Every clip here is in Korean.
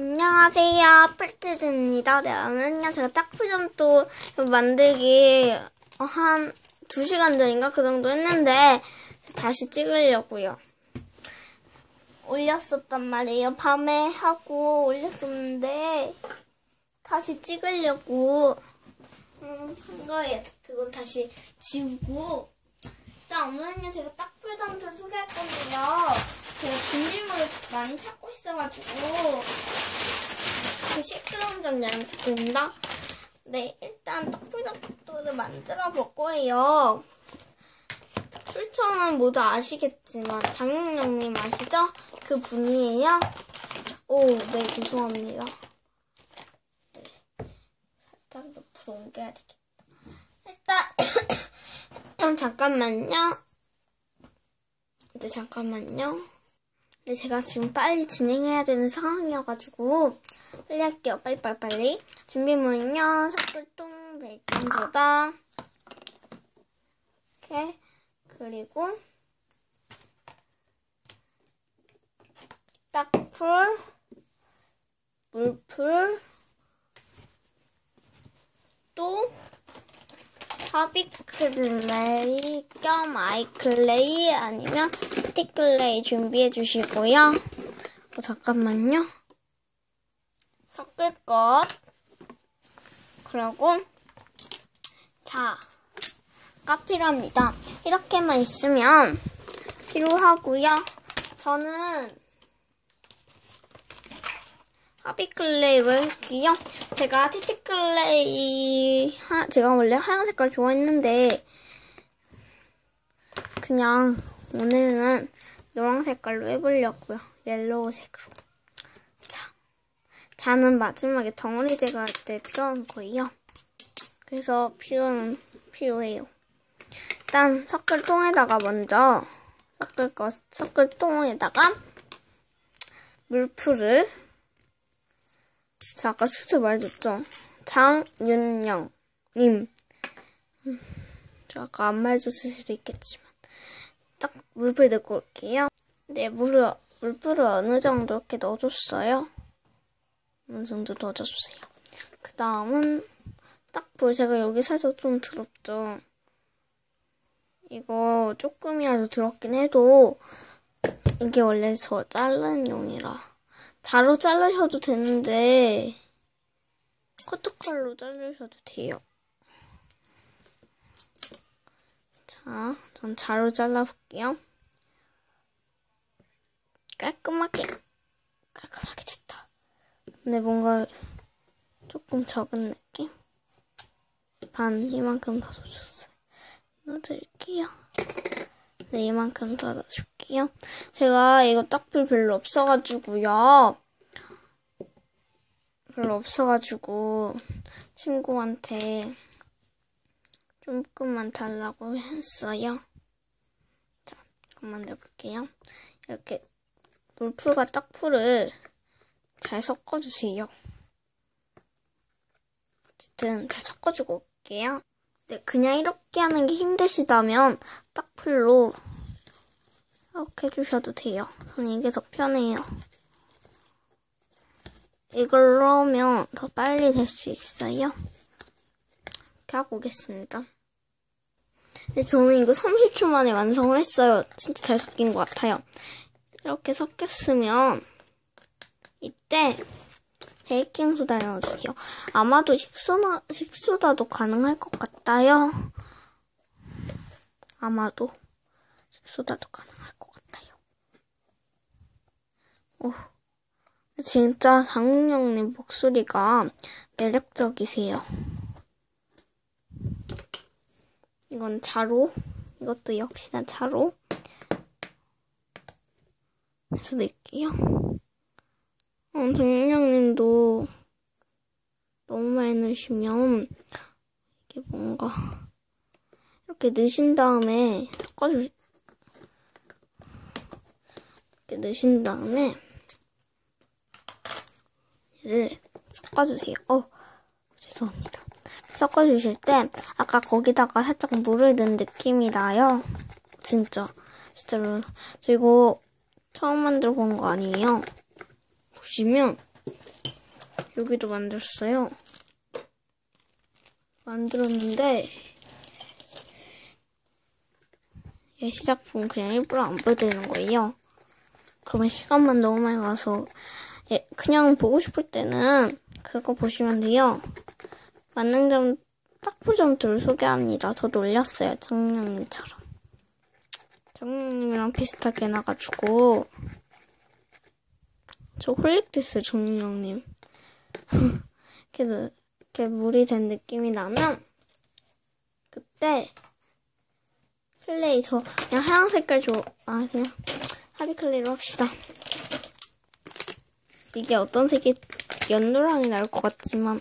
안녕하세요. 펠트드입니다. 네, 오늘은요, 제가 딱풀점도 만들기 한 2시간 전인가 그 정도 했는데, 다시 찍으려고요. 올렸었단 말이에요. 밤에 하고 올렸었는데, 다시 찍으려고, 음, 한 거예요. 그건 다시 지우고, 일단 오늘은요, 제가 딱풀점을 소개할 건데요. 제가 준비물을 많이 찾고 있어가지고, 그 시끄러운 점 양식입니다. 네, 일단 떡불떡떡도를 만들어 볼 거예요. 출처는 모두 아시겠지만 장영영님 아시죠? 그 분이에요. 오, 네, 죄송합니다. 네, 살짝 옆으로 옮겨야 되겠다. 일단 잠깐만요. 네, 잠깐만요. 네, 제가 지금 빨리 진행해야 되는 상황이어가지고 빨리 할게요. 빨리 빨리 빨리. 준비물은요. 삭불통, 베이킹 소다 이렇게 그리고 딱풀, 물풀, 또 하비클레이 겸 아이클레이 아니면 스틱클레이 준비해 주시고요. 어, 잠깐만요. 섞을 것. 그리고 자가 필요합니다. 이렇게만 있으면 필요하고요. 저는 하비클레이로 할게요. 제가 티티클레이 하, 제가 원래 하얀 색깔 좋아했는데 그냥 오늘은 노란 색깔로 해보려고요. 옐로우 색으로. 자, 자는 마지막에 덩어리 제거할 때 필요한 거예요. 그래서 필요는 필요해요. 일단 섞을 통에다가 먼저 섞을 거 섞을 통에다가 물풀을 자, 아까 출처 말해줬죠? 장윤영님. 음, 저 아까 안 말해줬을 수도 있겠지만. 딱 물풀 넣고 올게요. 네, 물을, 물풀을 어느 정도 이렇게 넣어줬어요. 어느 정도 넣어주세요. 그 다음은 딱불 제가 여기 살짝 좀 더럽죠. 이거 조금이라도 들었긴 해도 이게 원래 저 자른 용이라. 자로 자르셔도 되는데 커트칼로 자르셔도 돼요. 자, 전 자로 잘라볼게요. 깔끔하게 깔끔하게 됐다. 근데 뭔가 조금 적은 느낌? 반 이만큼 더 넣어줬어요. 넣어드릴게요. 네, 이만큼 더 넣어줄게요. 제가 이거 딱불 별로 없어가지고요. 별로 없어가지고 친구한테 조금만 달라고 했어요. 자, 그만 내볼게요. 이렇게 물풀과 딱풀을 잘 섞어주세요. 어쨌든 잘 섞어주고 올게요. 네, 그냥 이렇게 하는 게 힘드시다면 딱풀로 이렇게 해주셔도 돼요. 저는 이게 더 편해요. 이걸로 하면 더 빨리 될 수 있어요. 이렇게 하고 오겠습니다. 근데 저는 이거 30초 만에 완성을 했어요. 진짜 잘 섞인 것 같아요. 이렇게 섞였으면 이때 베이킹소다 넣어주세요. 아마도 식소나, 식소다도 가능할 것 같아요. 아마도 식소다도 가능할 것 같아요. 오, 진짜 장윤영님 목소리가 매력적이세요. 이건 자로, 이것도 역시나 자로 해서 낼게요. 어, 정영님도 너무 많이 넣으시면 이게 뭔가 이렇게 넣으신 다음에 섞어주 이렇게 넣으신 다음에 얘를 섞어주세요. 어 죄송합니다. 섞어주실 때 아까 거기다가 살짝 물을 넣은 느낌이 나요. 진짜 진짜로 저 이거 처음 만들어 본 거 아니에요. 보시면 여기도 만들었어요. 만들었는데 얘 시작품 그냥 일부러 안 보여드리는 거예요. 그러면 시간만 너무 많이 가서 예, 그냥 보고 싶을 때는 그거 보시면 돼요. 만능점 딱부점들을 소개합니다. 저도 올렸어요. 정령님처럼. 정령님이랑 비슷하게 나가지고 저 홀릭됐어요. 정령님. 그래도 이렇게 물이 된 느낌이 나면 그때 클레이 저 그냥 하얀 색깔 줘. 아 그냥 하비 클레이로 합시다. 이게 어떤 색이 연노랑이 나올 것 같지만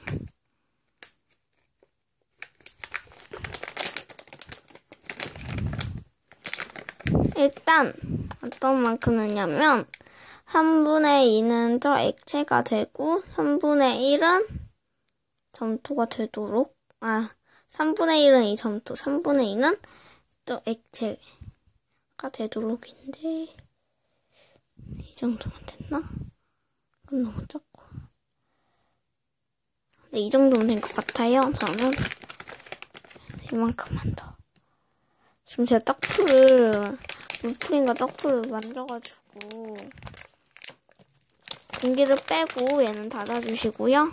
일단 어떤 만큼 넣냐면 3분의 2는 저 액체가 되고 3분의 1은 점토가 되도록. 아 3분의 1은 이 점토 3분의 2는 저 액체가 되도록인데 이 정도면 됐나? 이건 너무 작고. 네, 이 정도면 된 것 같아요 저는. 이만큼만 더. 지금 제가 떡풀을 물풀인가 떡풀을 만져가지고 공기를 빼고 얘는 닫아주시고요.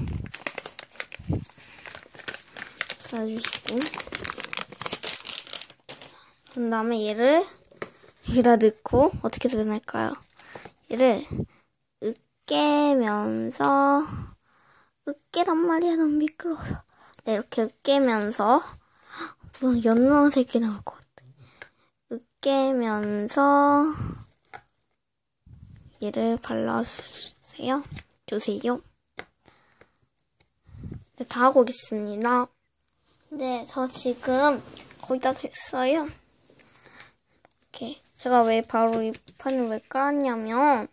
닫아주시고 그 다음에 얘를 여기다 넣고 어떻게 조연할까요? 얘를 으깨면서 으깨란 말이야 너무 미끄러워서 네, 이렇게 으깨면서 무슨 연노란색이 나올 것 같아. 으깨면서 얘를 발라주세요. 주세요. 네, 다 하고 있습니다. 네, 저 지금 거의 다 됐어요. 이렇게 제가 왜 바로 이 판을 왜 깔았냐면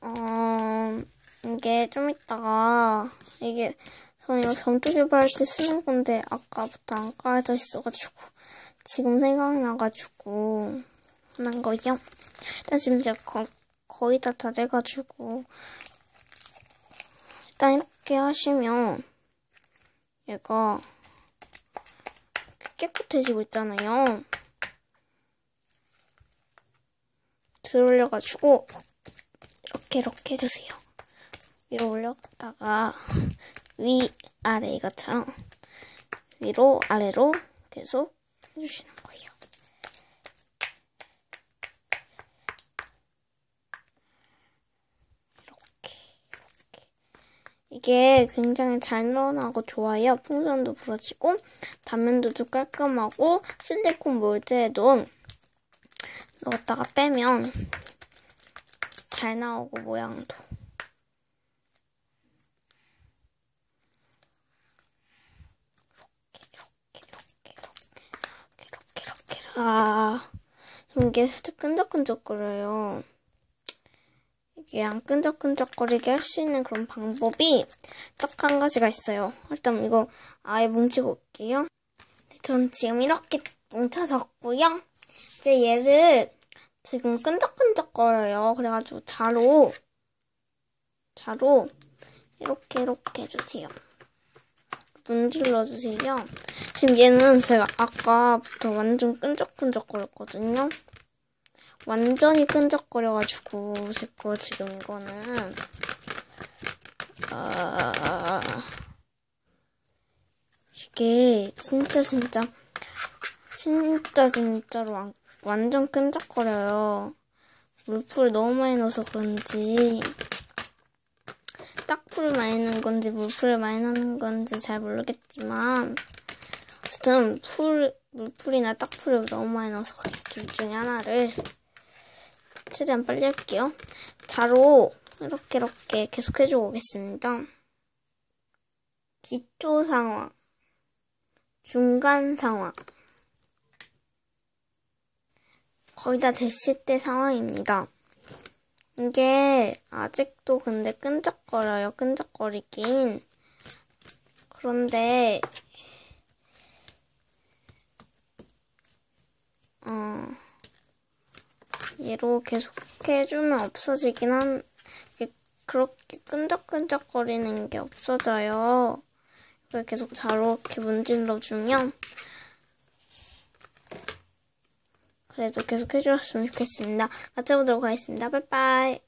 어 이게 좀 이따가 이게 저는 이거 점토 개발할 때 쓰는 건데 아까부터 안 깔아져 있어가지고 지금 생각나가지고 한 거예요. 일단 지금 제가 거, 거의 다 다 돼가지고 일단 이렇게 하시면 얘가 깨끗해지고 있잖아요. 들 올려가지고 이렇게 이렇게 해주세요. 위로 올렸다가 위 아래 이것처럼 위로 아래로 계속 해주시는 거예요. 이렇게 이렇게 이게 굉장히 잘 늘어나고 좋아요. 풍선도 부러지고 단면도도 깔끔하고 실리콘 몰드에도 넣었다가 빼면 잘 나오고 모양도 아, 좀 이게 살짝 끈적끈적거려요. 이게 안 끈적끈적거리게 할 수 있는 그런 방법이 딱 한 가지가 있어요. 일단 이거 아예 뭉치고 올게요. 전 지금 이렇게 뭉쳐졌고요. 이제 얘를 지금 끈적끈적거려요. 그래가지고 자로, 자로 이렇게 이렇게 해주세요. 문질러 주세요. 지금 얘는 제가 아까부터 완전 끈적끈적거렸거든요. 완전히 끈적거려가지고 제 거 지금 이거는 아 이게 진짜 진짜 진짜 진짜로 완, 완전 끈적거려요. 물풀 너무 많이 넣어서 그런지 딱풀을 많이 넣은 건지 물풀을 많이 넣는 건지 잘 모르겠지만 어쨌든 풀 물풀이나 딱풀을 너무 많이 넣어서 둘 중에 하나를 최대한 빨리 할게요. 자로 이렇게 이렇게 계속 해주고 오겠습니다. 기초 상황, 중간 상황, 거의 다 됐을 때 상황입니다. 이게 아직도 근데 끈적거려요. 끈적거리긴. 그런데 어 얘로 계속 해주면 없어지긴 한 그렇게 끈적끈적거리는 게 없어져요. 계속 자렇게 문질러주면 그래도 계속 해주셨으면 좋겠습니다. 마쳐보도록 하겠습니다. 빠이빠이.